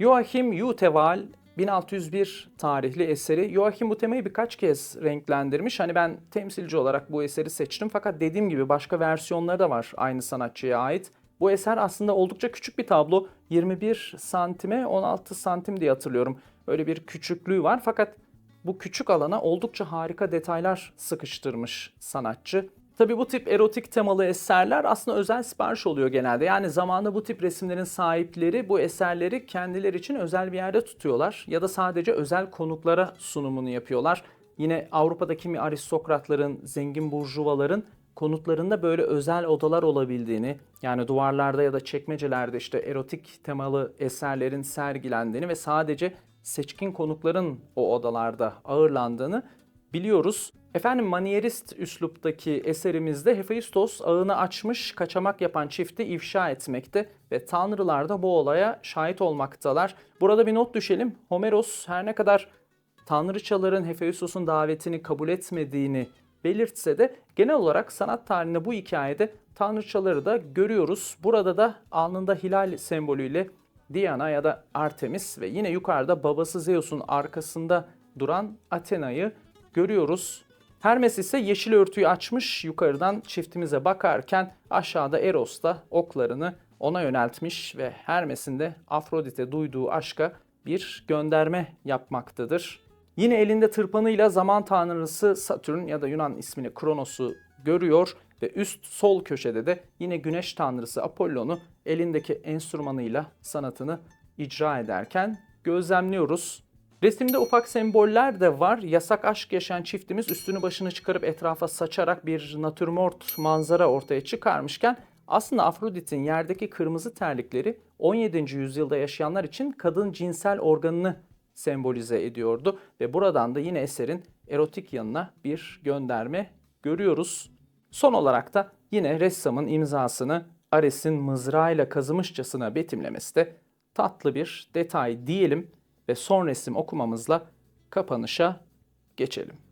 Joachim Uteval 1601 tarihli eseri. Joachim bu temayı birkaç kez renklendirmiş. Hani ben temsilci olarak bu eseri seçtim fakat dediğim gibi başka versiyonları da var aynı sanatçıya ait. Bu eser aslında oldukça küçük bir tablo. 21 santime 16 santim diye hatırlıyorum. Öyle bir küçüklüğü var fakat bu küçük alana oldukça harika detaylar sıkıştırmış sanatçı. Tabi bu tip erotik temalı eserler aslında özel sipariş oluyor genelde. Yani zamanında bu tip resimlerin sahipleri bu eserleri kendileri için özel bir yerde tutuyorlar ya da sadece özel konuklara sunumunu yapıyorlar. Yine Avrupa'da kimi aristokratların, zengin burjuvaların konutlarında böyle özel odalar olabildiğini, yani duvarlarda ya da çekmecelerde işte erotik temalı eserlerin sergilendiğini ve sadece seçkin konukların o odalarda ağırlandığını biliyoruz. Efendim manierist üsluptaki eserimizde Hephaistos ağını açmış kaçamak yapan çifti ifşa etmekte ve tanrılar da bu olaya şahit olmaktalar. Burada bir not düşelim. Homeros her ne kadar tanrıçaların Hephaistos'un davetini kabul etmediğini belirtse de genel olarak sanat tarihinde bu hikayede tanrıçaları da görüyoruz. Burada da alnında hilal sembolüyle Diana ya da Artemis ve yine yukarıda babası Zeus'un arkasında duran Athena'yı görüyoruz. Hermes ise yeşil örtüyü açmış yukarıdan çiftimize bakarken aşağıda Eros da oklarını ona yöneltmiş ve Hermes'in de Afrodit'e duyduğu aşka bir gönderme yapmaktadır. Yine elinde tırpanıyla zaman tanrısı Satürn ya da Yunan ismini Kronos'u görüyor ve üst sol köşede de yine güneş tanrısı Apollon'u elindeki enstrümanıyla sanatını icra ederken gözlemliyoruz. Resimde ufak semboller de var. Yasak aşk yaşayan çiftimiz üstünü başını çıkarıp etrafa saçarak bir natürmort manzara ortaya çıkarmışken aslında Afrodit'in yerdeki kırmızı terlikleri 17. yüzyılda yaşayanlar için kadın cinsel organını sembolize ediyordu ve buradan da yine eserin erotik yanına bir gönderme görüyoruz. Son olarak da yine ressamın imzasını Ares'in mızrağıyla kazımışçasına betimlemesi de tatlı bir detay diyelim ve son resim okumamızla kapanışa geçelim.